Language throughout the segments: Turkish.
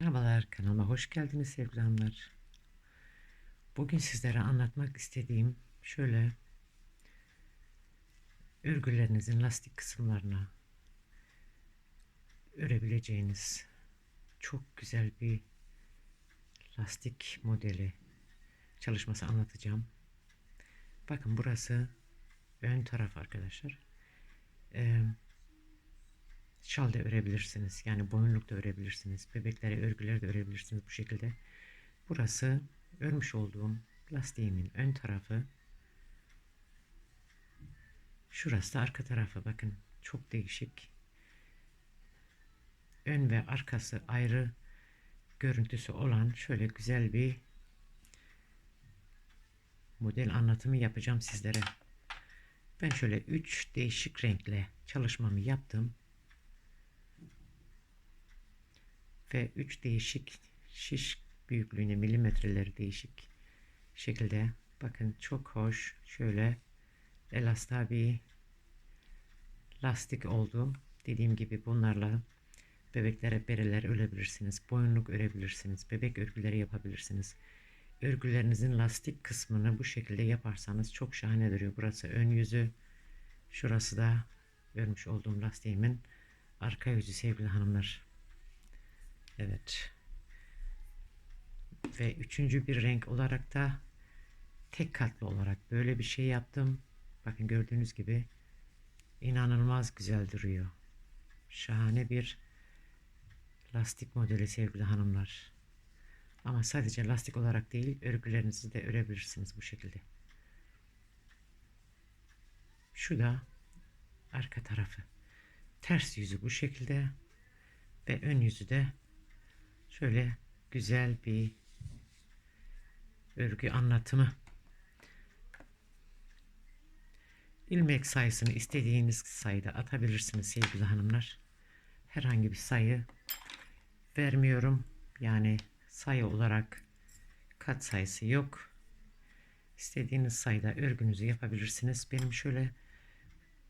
Merhabalar kanalıma hoş geldiniz sevgili. Bugün sizlere anlatmak istediğim şöyle örgülerinizin lastik kısımlarına örebileceğiniz çok güzel bir lastik modeli çalışması anlatacağım. Bakın burası ön taraf arkadaşlar. Ee, şal da örebilirsiniz. Yani boyunluk da örebilirsiniz. Bebeklere örgüler de örebilirsiniz bu şekilde. Burası örmüş olduğum lastiğimin ön tarafı. Şurası da arka tarafı. Bakın çok değişik. Ön ve arkası ayrı görüntüsü olan şöyle güzel bir model anlatımı yapacağım sizlere. Ben şöyle 3 değişik renkle çalışmamı yaptım. Ve 3 değişik şiş büyüklüğüne milimetreleri değişik şekilde bakın çok hoş şöyle elasta bir lastik oldu. Dediğim gibi bunlarla bebeklere bereler örebilirsiniz. Boyunluk örebilirsiniz. Bebek örgüleri yapabilirsiniz. Örgülerinizin lastik kısmını bu şekilde yaparsanız çok şahane duruyor. Burası ön yüzü. Şurası da örmüş olduğum lastiğimin arka yüzü sevgili hanımlar. Evet. Ve üçüncü bir renk olarak da tek katlı olarak böyle bir şey yaptım. Bakın gördüğünüz gibi inanılmaz güzel duruyor. Şahane bir lastik modeli sevgili hanımlar. Ama sadece lastik olarak değil örgülerinizi de örebilirsiniz bu şekilde. Şu da arka tarafı. Ters yüzü bu şekilde ve ön yüzü de şöyle güzel bir örgü anlatımı. İlmek sayısını istediğiniz sayıda atabilirsiniz sevgili hanımlar. Herhangi bir sayı vermiyorum. Yani sayı olarak kat sayısı yok. İstediğiniz sayıda örgünüzü yapabilirsiniz. Benim şöyle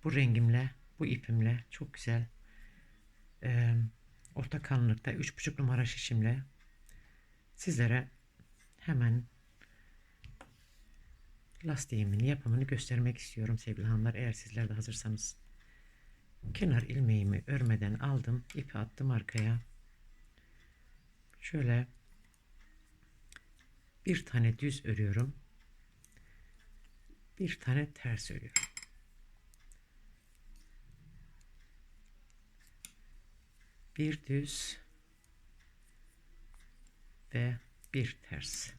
bu rengimle, bu ipimle çok güzel e, orta kalınlıkta 3,5 numara şişimle sizlere hemen lastiğimin yapımını göstermek istiyorum sevgili hanımlar. Eğer sizler de hazırsanız. Kenar ilmeğimi örmeden aldım. ipi attım arkaya. Şöyle bir tane düz örüyorum. Bir tane ters örüyorum. Bir düz ve bir ters.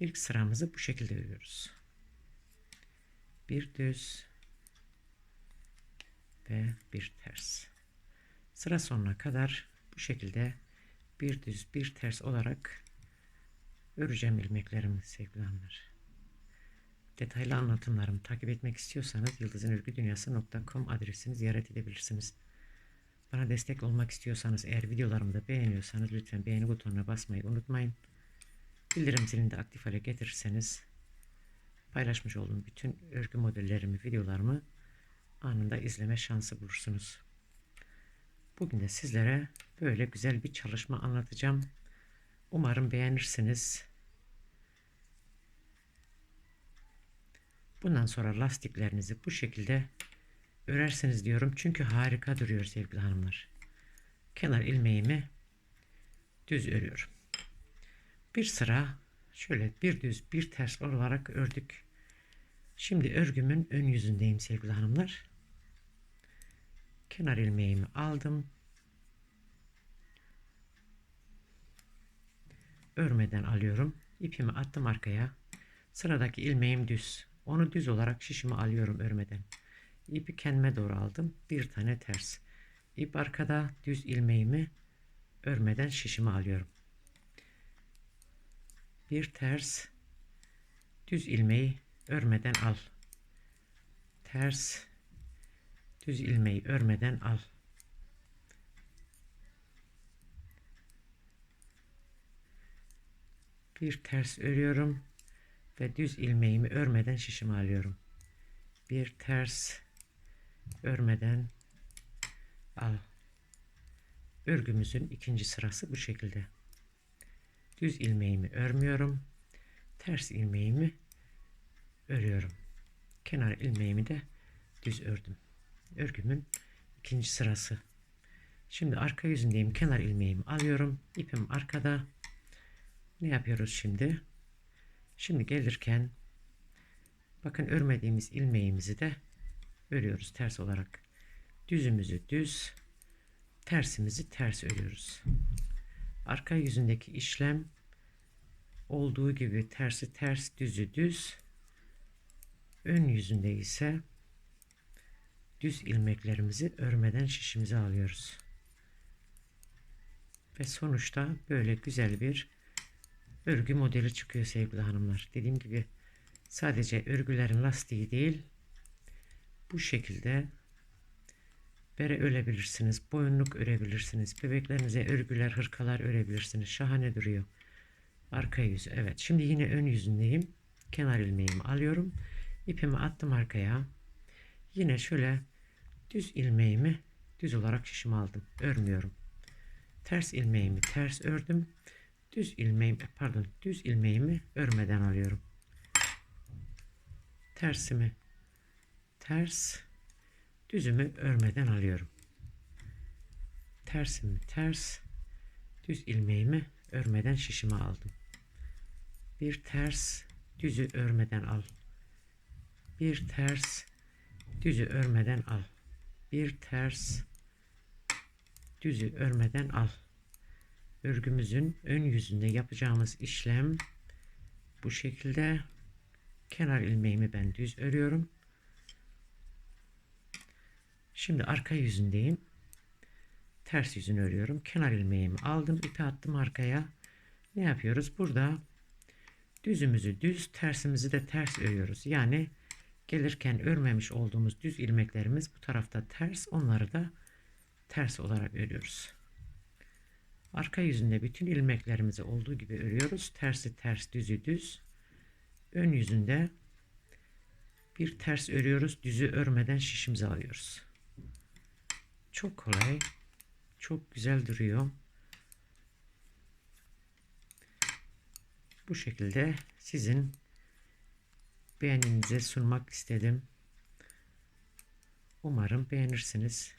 İlk sıramızı bu şekilde örüyoruz. Bir düz ve bir ters. Sıra sonuna kadar bu şekilde bir düz bir ters olarak öreceğim ilmeklerimi sevgili hanımlar. Detaylı anlatımlarımı takip etmek istiyorsanız yıldızınörgüdünyası.com adresini ziyaret edebilirsiniz. Bana destek olmak istiyorsanız eğer videolarımı da beğeniyorsanız lütfen beğeni butonuna basmayı unutmayın. Bildirim zilini de aktif hale getirirseniz paylaşmış olduğum bütün örgü modellerimi, videolarımı anında izleme şansı bulursunuz. Bugün de sizlere böyle güzel bir çalışma anlatacağım. Umarım beğenirsiniz. Bundan sonra lastiklerinizi bu şekilde örersiniz diyorum. Çünkü harika duruyor sevgili hanımlar. Kenar ilmeğimi düz örüyorum. Bir sıra şöyle bir düz bir ters olarak ördük. Şimdi örgümün ön yüzündeyim sevgili hanımlar. Kenar ilmeğimi aldım. Örmeden alıyorum. İpimi attım arkaya. Sıradaki ilmeğim düz. Onu düz olarak şişimi alıyorum örmeden. İpi kendime doğru aldım. Bir tane ters. İp arkada düz ilmeğimi örmeden şişimi alıyorum. Bir ters düz ilmeği örmeden al. Ters düz ilmeği örmeden al. Bir ters örüyorum ve düz ilmeğimi örmeden şişimi alıyorum. Bir ters örmeden al. örgümüzün ikinci sırası bu şekilde. Düz ilmeğimi örmüyorum. Ters ilmeğimi örüyorum. Kenar ilmeğimi de düz ördüm. Örgümün ikinci sırası. Şimdi arka yüzündeyim. Kenar ilmeğimi alıyorum. İpim arkada. Ne yapıyoruz şimdi? Şimdi gelirken bakın örmediğimiz ilmeğimizi de örüyoruz ters olarak. Düzümüzü düz, tersimizi ters örüyoruz. Arka yüzündeki işlem olduğu gibi tersi ters, düzü düz. Ön yüzünde ise düz ilmeklerimizi örmeden şişimize alıyoruz. Ve sonuçta böyle güzel bir örgü modeli çıkıyor sevgili hanımlar. Dediğim gibi sadece örgülerin lastiği değil bu şekilde bere örebilirsiniz. Boyunluk örebilirsiniz. Bebeklerinize örgüler, hırkalar örebilirsiniz. Şahane duruyor. Arka yüzü. Evet. Şimdi yine ön yüzündeyim. Kenar ilmeğimi alıyorum. İpimi attım arkaya. Yine şöyle düz ilmeğimi düz olarak şişime aldım. Örmüyorum. Ters ilmeğimi ters ördüm. Düz ilmeğimi pardon düz ilmeğimi örmeden alıyorum. Tersimi ters düzümü örmeden alıyorum. Tersimi ters düz ilmeğimi örmeden şişime aldım. Bir ters düzü örmeden al. Bir ters düzü örmeden al. Bir ters düzü örmeden al. Örgümüzün ön yüzünde yapacağımız işlem bu şekilde. Kenar ilmeğimi ben düz örüyorum. Şimdi arka yüzündeyim. Ters yüzünü örüyorum. Kenar ilmeğimi aldım. ipi attım arkaya. Ne yapıyoruz? Burada düzümüzü düz, tersimizi de ters örüyoruz. Yani gelirken örmemiş olduğumuz düz ilmeklerimiz bu tarafta ters. Onları da ters olarak örüyoruz. Arka yüzünde bütün ilmeklerimizi olduğu gibi örüyoruz. Tersi ters, düzü düz. Ön yüzünde bir ters örüyoruz. Düzü örmeden şişimizi alıyoruz. Çok kolay. Çok güzel duruyor. Bu şekilde sizin beğeninize sunmak istedim. Umarım beğenirsiniz.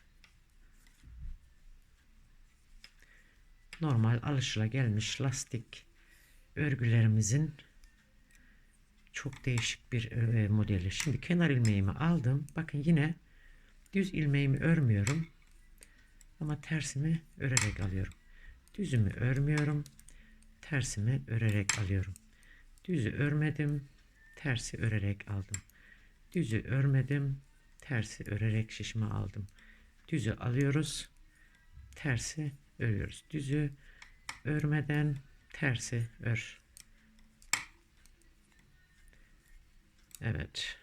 Normal alışılagelmiş lastik örgülerimizin çok değişik bir e, modeli. Şimdi kenar ilmeğimi aldım. Bakın yine düz ilmeğimi örmüyorum. Ama tersimi örerek alıyorum. Düzümü örmüyorum. Tersimi örerek alıyorum. Düzü örmedim. Tersi örerek aldım. Düzü örmedim. Tersi örerek şişime aldım. Düzü alıyoruz. Tersi örüyoruz. Düzü örmeden tersi ör. Evet.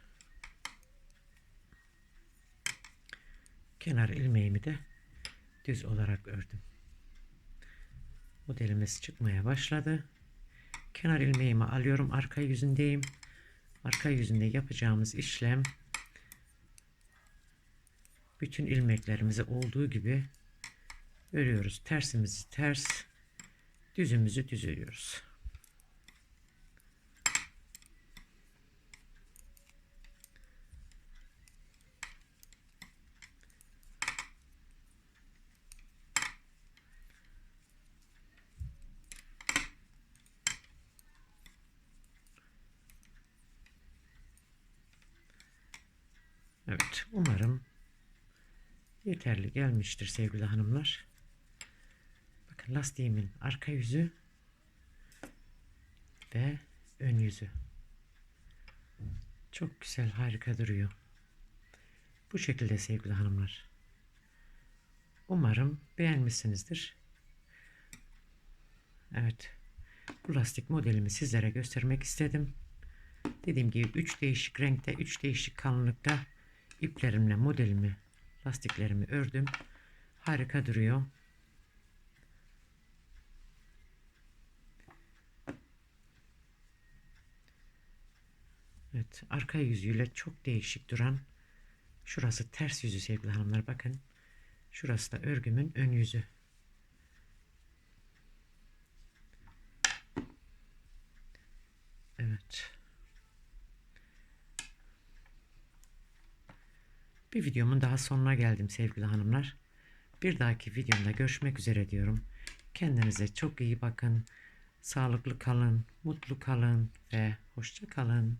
Kenar ilmeğimi de düz olarak ördüm. Modelimiz çıkmaya başladı. Kenar ilmeğimi alıyorum. Arka yüzündeyim. Arka yüzünde yapacağımız işlem bütün ilmeklerimizi olduğu gibi örüyoruz. Tersimizi ters, düzümüzü düz örüyoruz. Evet, umarım yeterli gelmiştir sevgili hanımlar. Bakın lastiğimin arka yüzü ve ön yüzü. Çok güzel, harika duruyor. Bu şekilde sevgili hanımlar. Umarım beğenmişsinizdir. Evet. Bu lastik modelimi sizlere göstermek istedim. Dediğim gibi 3 değişik renkte, 3 değişik kalınlıkta iplerimle modelimi, lastiklerimi ördüm. Harika duruyor. Evet, arka yüzüyle çok değişik duran şurası ters yüzü sevgili hanımlar bakın. Şurası da örgümün ön yüzü. Bir videomun daha sonuna geldim sevgili hanımlar. Bir dahaki videomda görüşmek üzere diyorum. Kendinize çok iyi bakın. Sağlıklı kalın, mutlu kalın ve hoşça kalın.